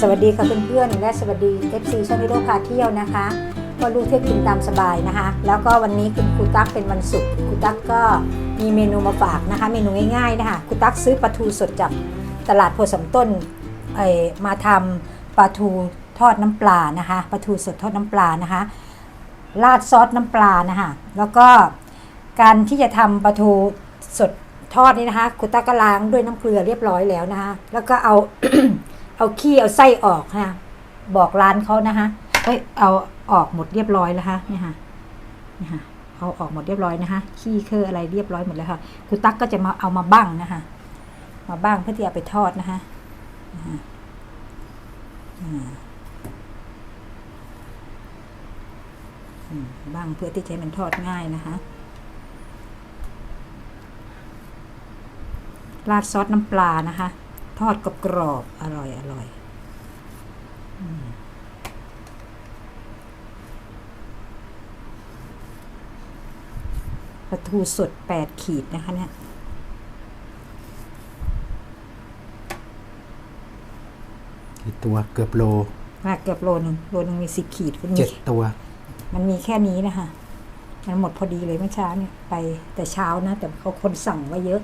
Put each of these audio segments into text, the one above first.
สวัสดีค่ะเพื่อนๆและสวัสดี FC ช่องนิโรพาเที่ยวนะคะก็ลูกเที่ยวกินตามสบายนะคะ แล้วก็วันนี้คุณครูตั๊กเป็นวันศุกร์ครูตั๊กก็มีเมนูมาฝากนะคะ เมนูง่ายๆนะคะครูตั๊กซื้อปลาทูสดจากตลาดโพธิ์สำต้นมาทำปลาทูทอดน้ำปลานะคะปลาทูสดทอดน้ำปลานะคะ ราดซอสน้ำปลานะคะแล้วก็การที่จะทำปลาทูสดทอดนี่นะคะคุณตาก็ล้างด้วยน้ำเกลือเรียบร้อยแล้วนะคะ แล้วก็เอา เอาขี้เอาไส้ออกนะคะบอกร้านเขานะคะเฮ้ยเอาออกหมดเรียบร้อยแล้วค่ะนี่ค่ะนี่ค่ะเอาออกหมดเรียบร้อยนะคะขี้เคออะไรเรียบร้อยหมดแล้วค่ะคุณตั๊กก็จะมาเอามาบ้างนะคะมาบ้างเพื่อที่จะเอาไปทอดนะคะบ้างเพื่อที่จะให้มันทอดง่ายนะคะราดซอสน้ำปลานะคะ ทอดกรอบๆอร่อยอร่อยอืมปลาทูสดแปดขีดนะคะเนี่ยกี่ตัวเกือบโลมาเกือบโลนึงโลนึงมีสิบขีดคุณมีเจ็ดตัว มันมีแค่นี้นะคะมันหมดพอดีเลยเมื่อเช้าเนี่ยไปแต่เช้านะ แต่เขาคนสั่งไว้เยอะ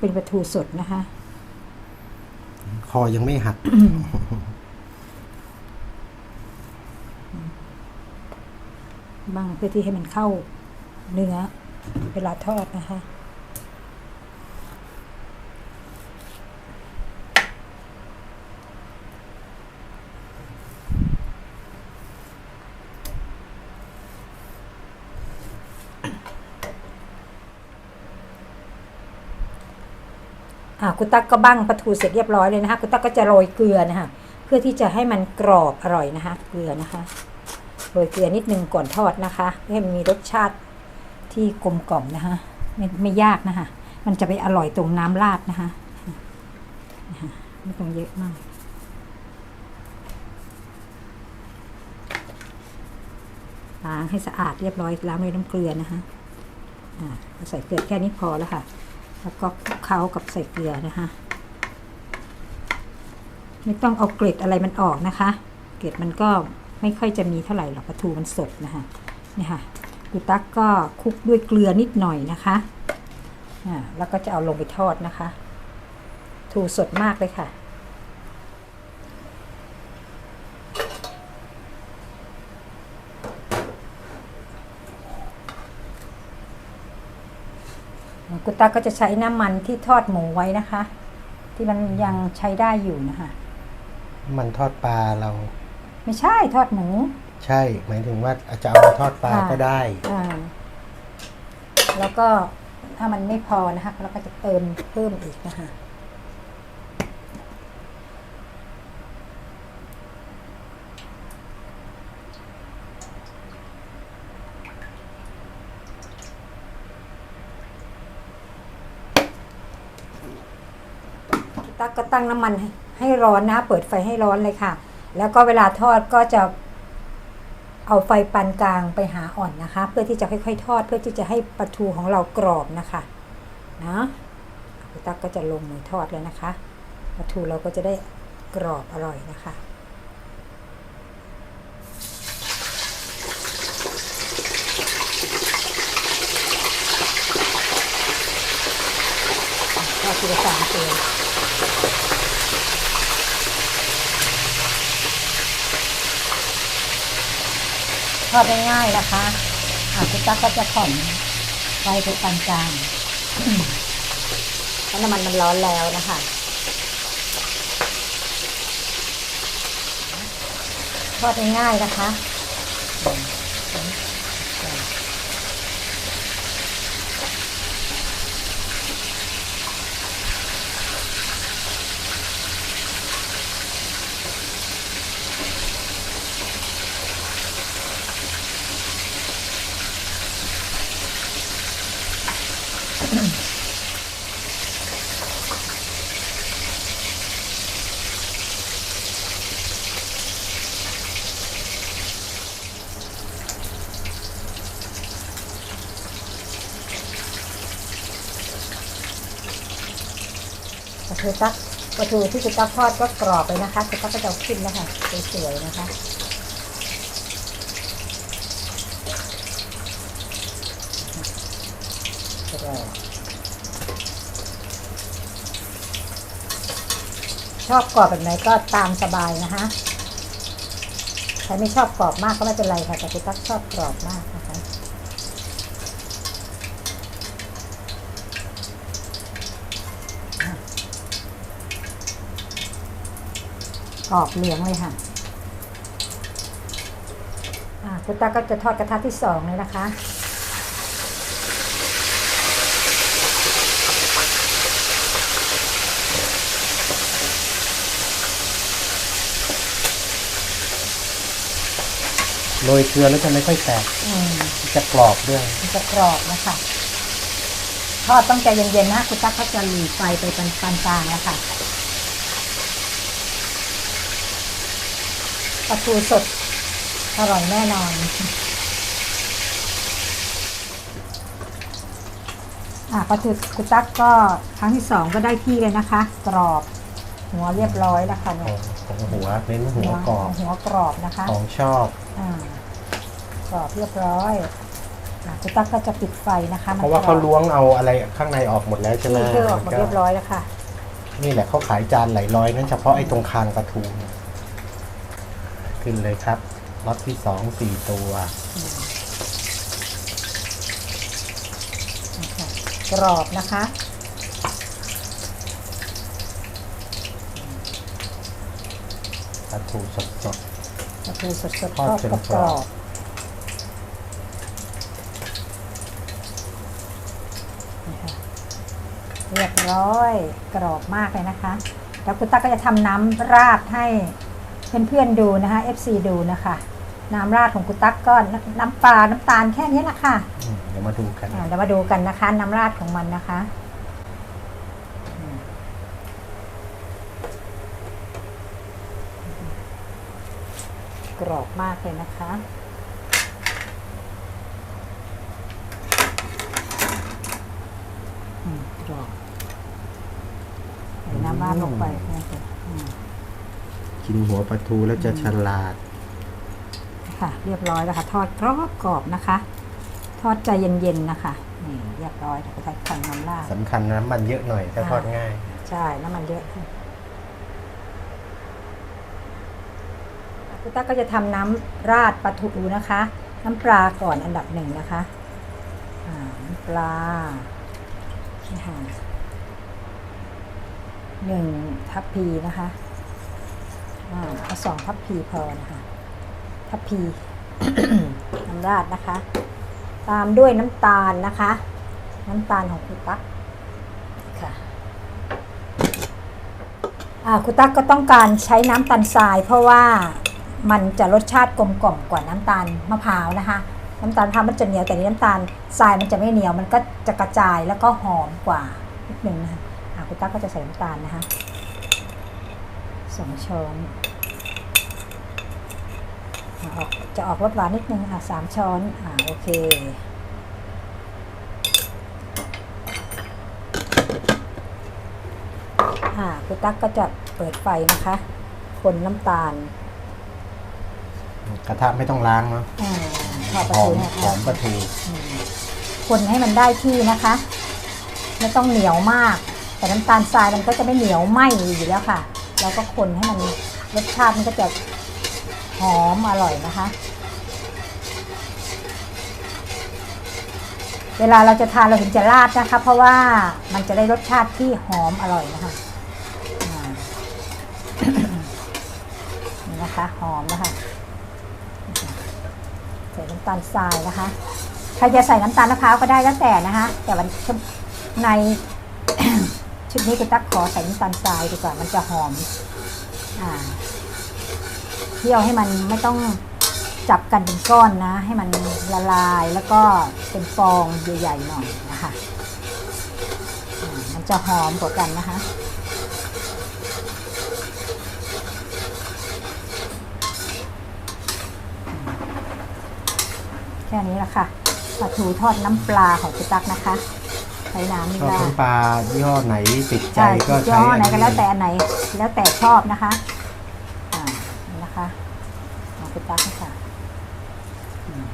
เป็นปลาทูสดนะคะ คอยังไม่หัก บ้างเพื่อที่ให้มันเข้าเนื้อเวลาทอดนะคะ คุณตั๊กก็บ้งปลาทูเสร็จเรียบร้อยเลยนะคะคุณตั๊กก็จะโรยเกลือนะคะเพื่อที่จะให้มันกรอบอร่อยนะคะ เกลือนะคะโรยเกลือนิดนึงก่อนทอดนะคะให้มันมีรสชาติที่กลมกล่อมนะคะไม่ไม่ยากนะคะมันจะไปอร่อยตรงน้ำราดนะคะนะคะไม่ต้องเยอะมากล้างให้สะอาดเรียบร้อยล้างด้วยน้ำเกลือนะคะอ่าใส่เกลือแค่นี้พอแล้วค่ะ แล้วก็คลุกเคล้ากับใส่เกลือนะคะ ไม่ต้องเอาเกล็ดอะไรมันออกนะคะ เกล็ดมันก็ไม่ค่อยจะมีเท่าไหร่หรอกปลาทูมันสดนะคะนี่ค่ะกูตักก็คลุกด้วยเกลือนิดหน่อยนะคะอ่าแล้วก็จะเอาลงไปทอดนะคะ ทูสดมากเลยค่ะ กุตาก็จะใช้น้ำมันที่ทอดหมูไว้นะคะ ที่มันยังใช้ได้อยู่นะคะ มันทอดปลาเรา ไม่ใช่ทอดหมู ใช่ หมายถึงว่าอาจจะเอามาทอดปลาค่ะ ก็ได้ อ่า แล้วก็ถ้ามันไม่พอนะคะเราก็จะเติมเพิ่มอีกนะคะ ตั ก็ตั้งน้ำมันให้ให้ร้อนนะ เปิดไฟให้ร้อนเลยค่ะ แล้วก็เวลาทอดก็จะเอาไฟปานกลางไปหาอ่อนนะคะ เพื่อที่จะค่อยๆ ทอด เพื่อที่จะให้ปลาทูของเรากรอบนะคะนะพี่ตักก็จะลงมือทอดเลยนะคะปลาทูเราก็จะได้กรอบอร่อยนะคะทอดทีละสามตัว ทอดง่ายๆนะคะอาคุณตั๊กก็จะผ่อนไฟไปปานกลางเพราะน้ำมันมันร้อนแล้วนะคะทอดง่ายๆนะคะ คือตักปลาทูที่คุณตักทอดก็กรอบเลยนะคะคุณตักก็จะขึ้นแล้วค่ะสวยๆนะคะชอบกรอบแบบไหนก็ตามสบายนะคะใครไม่ชอบกรอบมากก็ไม่เป็นไรค่ะแต่คุณตักชอบกรอบมากนะคะ กรอบเหลืองเลยค่ะอ่าคุณตาก็จะทอดกระทะที่สองเลยนะคะโรยเกลือแล้วจะไม่ค่อยแตกอืมจะกรอบด้วยมันจะกรอบนะคะทอดต้องใจเย็นๆนะคุณตั๊กก็จะหลีไฟไปปานกลางๆแล้วค่ะ ปลาทูสด อร่อยแน่นอนอะปลาทูคุณตั๊กก็ครั้งที่สองก็ได้ที่เลยนะคะ กรอบหัวเรียบร้อยแล้วค่ะเนี่ยของหัวเน้นหัวกรอบหัวกรอบนะคะ ของชอบอ่ากรอบเรียบร้อยอะคุณตั๊กก็จะปิดไฟนะคะมันเพราะว่าเขาล้วงเอาอะไรข้างในออกหมดแล้วใช่ไหมนี่คือออกหมดเรียบร้อยแล้วค่ะ นี่แหละเขาขายจานหลายร้อยนั่นเฉพาะไอ้ตรงคางปลาทูเนี่ย ขึ้นเลยครับล็อตที่สองสี่ตัว กรอบนะคะ ปลาทูสดปลาทูสดๆททออดดเป็นกกรรออบบนี่ค่ะเรียบร้อยกรอบมากเลยนะคะ แล้วคุณตั๊กก็จะทำน้ำราดให้ เพื่อนๆดูนะคะ FC ดูนะคะ น้ำราดของคุณตั๊กก็น้ำน้ำปลา น้ำตาลแค่นี้แหละค่ะๆอืมเดี๋ยวมาดูกันอ่าเดี๋ยวมาดูกันนะคะ น้ำราดของมันนะคะอืมกรอบมากเลยนะคะ อืมกรอบใส่น้ำราดลงไปนะคะอืม กินหัวปลาทูแล้วจะฉลาด ค่ะ เรียบร้อยแล้วค่ะ ทอดกรอบกรอบนะคะ ทอดใจเย็นๆนะคะนี่เรียบร้อยแล้วก็ใส่ไข่น้ำราดสำคัญน้ำมันเยอะหน่อยถ้าทอดง่าย ใช่น้ำมันเยอะค่ะคุณตั๊กก็จะทำน้ำราดปลาทูนะคะ น้ำปลาก่อนอันดับหนึ่งนะคะอ่าน้ำปลานี่ค่ะหนึ่งทัพพีนะคะ อ่าเอาสองทัพพีพอนะคะ ทัพพีน้ำราดนะคะ ตามด้วยน้ำตาลนะคะ น้ำตาลของคุณตั๊กค่ะอ่าคุณตั๊กก็ต้องการใช้น้ำตาลทราย เพราะว่ามันจะรสชาติกลมกล่อมกว่าน้ำตาลมะพร้าวนะคะน้ำตาลมะพร้าวมันจะเหนียวแต่นี่น้ำตาลทรายมันจะไม่เหนียวมันก็จะกระจายแล้วก็หอมกว่านิดนึงนะคะคุณตั๊กก็จะใส่น้ำตาลนะคะ สองช้อนอ่าออกจะออกรสหวานนิดนึงค่ะสามช้อน อ่าโอเค อ่าคุณตั๊กก็จะเปิดไฟนะคะ คนน้ำตาล กระทะไม่ต้องล้างเนาะอ่าทอดปลาหอทูมเนี่ยหอมปลาทูอืมคนให้มันได้ที่นะคะ ไม่ต้องเหนียวมาก แต่น้ำตาลทรายมันก็จะไม่เหนียวไหมอยู่แล้วค่ะ แล้วก็คนให้มันรสชาติมันก็จะหอมอร่อยนะคะ เวลาเราจะทานเราถึงจะราดนะคะ เพราะว่ามันจะได้รสชาติที่หอมอร่อยนะคะนี่นะคะหอมนะคะใส่น้ำตาลทรายนะคะใครจะใส่น้ำตาลมะพร้าวก็ได้แล้วแต่นะคะ แต่วันใน ชุดนี้คุณตักขอใส่น้ำตาลทรายดีกว่ามันจะหอม อ่าเคี่ยวให้มันไม่ต้องจับกันเป็นก้อนนะ ให้มันละลายแล้วก็เป็นฟองใหญ่ๆหน่อยนะคะมันจะหอมกว่ากันนะคะแค่นี้ละค่ะปลาทูทอดน้ำปลาของคุณตั๊กนะคะ ใช้น้ำนี่ชอบได้น้ำปลายี่ห้อไหนติดใจใช่ก็ย่ใช้ออันไหนนี้ก็แล้วแต่อันไหน แล้วแต่ชอบนะคะ อ่านี่นะคะเอาไปตักให้ค่ะอืม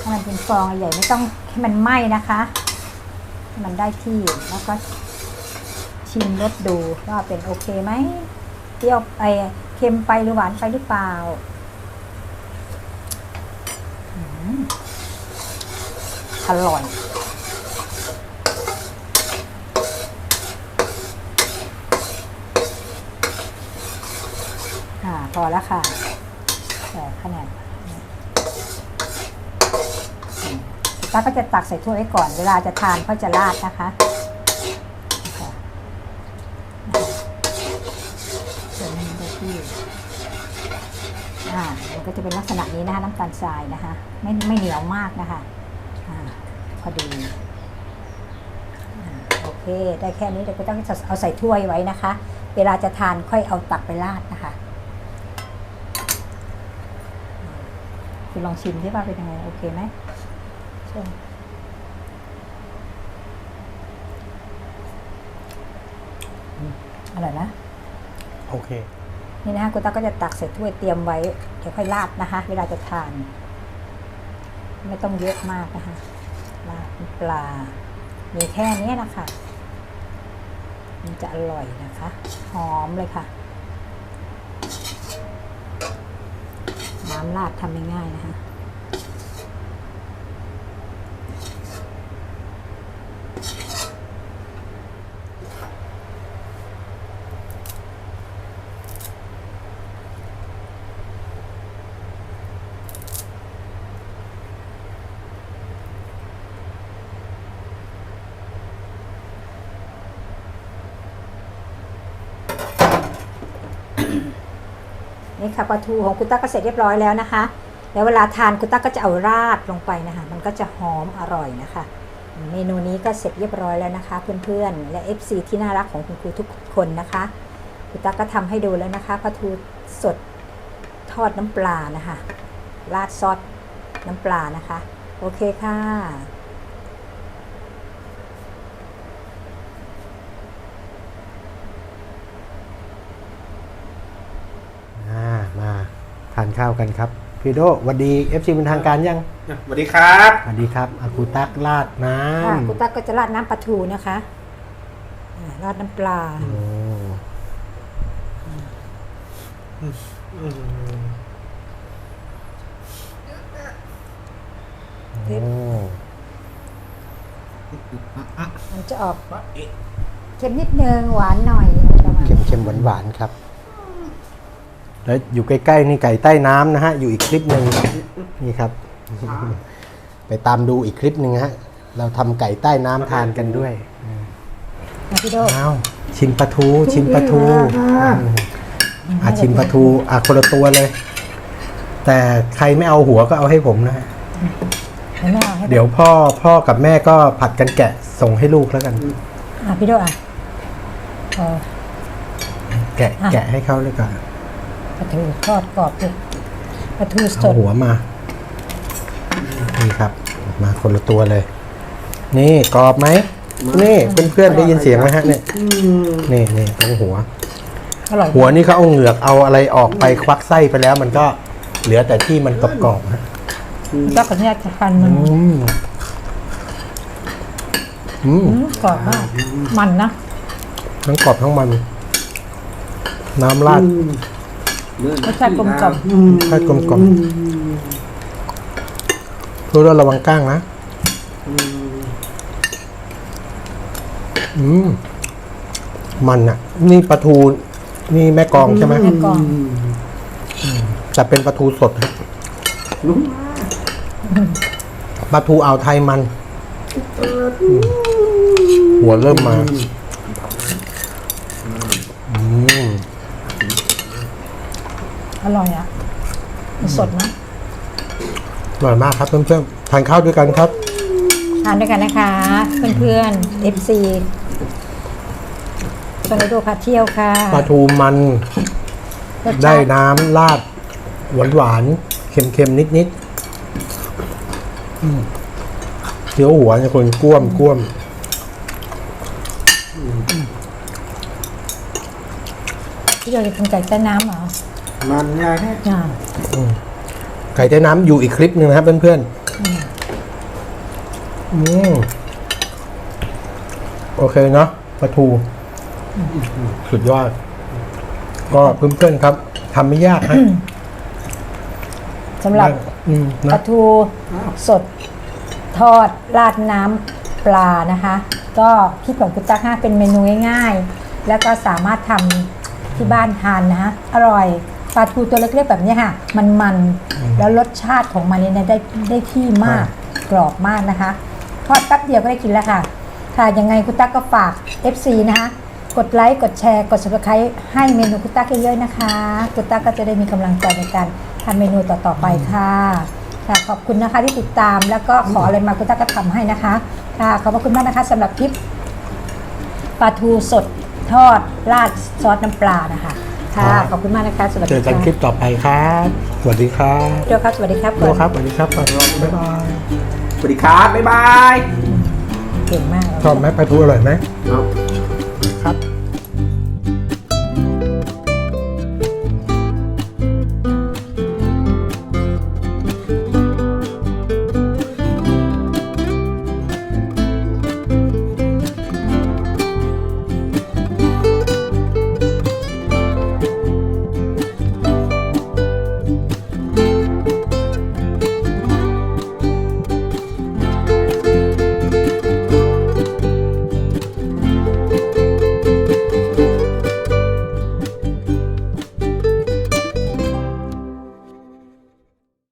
ถ้ามันเป็นฟองใหญ่ไม่ต้องให้มันไหม้นะคะให้มันได้ที่แล้วก็ชิมรสดูว่าเป็นโอเคไหมเปรี้ยวไปเค็มไปหรือหวานไปหรือเปล่าอืมอร่อย อ่าพอแล้วค่ะแต่ขนาดป้าก็จะตักใส่ถ้วยไว้ก่อน เวลาจะทานก็จะราดนะคะค่ะส่วนนี้ได้ที่อ่ามันก็จะเป็นลักษณะนี้นะคะ น้ำตาลทรายนะคะ ไม่ไม่เหนียวมากนะคะอ่าพอดีอ่าโอเค ได้แค่นี้เดี๋ยวก็ต้องเอาใส่ถ้วยไว้นะคะ เวลาจะทานค่อยเอาตักไปราดนะคะ คุณลองชิมที่ว่าเป็นยังไง โอเคไหมเชิญอร่อยนะ โอเค นี่นะคะคุณตาก็จะตักใส่ถ้วยเตรียมไว้ เดี๋ยวค่อยราดนะคะ เวลาจะทาน ไม่ต้องเยอะมากนะคะราดน้ำปลา มีแค่นี้นะคะมันจะอร่อยนะคะ หอมเลยค่ะ น้ำราดทำง่ายๆนะคะ นี่ค่ะปลาทูของคุณตั๊กก็เสร็จเรียบร้อยแล้วนะคะ แล้วเวลาทานคุณตั๊กก็จะเอาราดลงไปนะคะ มันก็จะหอมอร่อยนะคะ เมนูนี้ก็เสร็จเรียบร้อยแล้วนะคะ เพื่อนๆ และ FC ที่น่ารักของคุณครูทุกคนนะคะ คุณตั๊กก็ทำให้ดูแล้วนะคะปลาทูสดทอดน้ำปลานะคะ ราดซอสน้ำปลานะคะ โอเคค่ะ อ่า มาทานข้าวกันครับพี่โดหวัสดีเอฟซีเป็นทางการยังสวัสดีครับสวัสดีครับอากูตักราดน้ค่ะำคุณตั๊กก็จะราดน้ำปลาทูนะคะอ่าราดน้ำปลาโอ้โอ้มันจะออกเค็มนิดนึงหวานหน่อยอะไรประมาณเค็มเค็มหวานหวานๆครับ แล้วอยู่ใกล้ๆนี่ไก่ใต้น้ำนะฮะ อยู่อีกคลิปหนึ่งนี่ครับ ไปตามดูอีกคลิปหนึ่งฮะ เราทำไก่ใต้น้ำทานกันด้วยนะพี่โดอ้าวชิมปลาทู ชิมปลาทูอ่าอืมอะชิมปลาทูอะคนละตัวเลย แต่ใครไม่เอาหัวก็เอาให้ผมนะฮะไม่เอาให้เดี๋ยวพ่อพ่อกับแม่ก็ผัดกันแกะส่งให้ลูกแล้วกันอะพี่โดอะเออแกะอะแกะให้เขาเลยก่อนป ลาทูทอดกรอบเลยปลาทูสเอาดหัวมา นี่ครับมาคนละตัวเลย นี่กรอบไหม นี่เพื่อนๆได้ยินเสียงไหมฮะเนี่ยนี่นี่ตรงหัว อร่อยหัวนี่เขาเอาเหงือกเอาอะไรออกไปควักไส้ไปแล้ว มันก็เหลือแต่ที่มันกรอบๆฮะก็ขออนุญาตทานมันอืมอืม อืมกรอบมากมันนะทั้งกรอบทั้งมัน น้ำราด รสชาติกลมกล่อมแค่กลมกลมรู้แล้วระวังก้างนะ อืม มันอะ นี่ปลาทู นี่แม่กองใช่ไหมแม่กองแต่เป็นปลาทูสดฮะปลาทูอ่าวไทยมัน หัวเริ่มมา อืม อร่อยอะมันสดนะอร่อยมากครับเพื่อนๆทานข้าวด้วยกันครับ ทานด้วยกันนะคะ เพื่อนๆ FC ชนโดพาเที่ยวค่ะปลาทูมันรสได้ชาติน้ำราดหวานหวานๆเค็มๆ นิดๆอืมเคี้ยวหัวเนี่ยคนกล้วมกล้วมพี่เราจะกินไก่ใต้น้ำเหรอ มันยากแค่อ่าไก่ใต้น้ำอยู่อีกคลิปหนึ่งนะครับเพื่อนๆอืมโอเคเนาะปลาทู สุดยอด ก็เพื่อนๆครับทำไม่ยากฮะสำหรับอืมปนะลาทูสดทอดราดน้ำปลานะคะ ก็คลิปของคุณตั๊กฮะเป็นเมนูง่ายๆ แล้วก็สามารถทำที่บ้านทานนะฮะอร่อย ปลาทูตัวเล็กๆแบบนี้ค่ะ มันมันๆแล้วรสชาติของมันเนี่ยได้ได้ที่มากกรอบมากนะคะทอดแป๊บเดียวก็ได้กินแล้วค่ะ ค่ะยังไงคุณตั๊กก็ฝาก FC นะคะกดไลค์กดแชร์กด subscribe ให้เมนูคุณตั๊กเยอะๆนะคะคุณตั๊กก็จะได้มีกำลังใจในการทำเมนูต่อๆไปค่ะค่ะขอบคุณนะคะที่ติดตามแล้วก็ขออะไรมาคุณตั๊กก็ทำให้นะคะ ค่ะขอบพระคุณมากนะคะสำหรับคลิปปลาทูสดทอดราดซอสน้ำปลานะคะ ค่ะ ขอบคุณมากนะคะสวัสเจดีอกันค่ะคลิปต่อไปครับ สวัสดีครับเดี๋ยวครับสวัสดีครับโลครับสวัสดีครับบ๊ายบายสวัสดีครับบ๊ายบายเก่งมากชอบไหมปลาทูอร่อยไหมครับครับ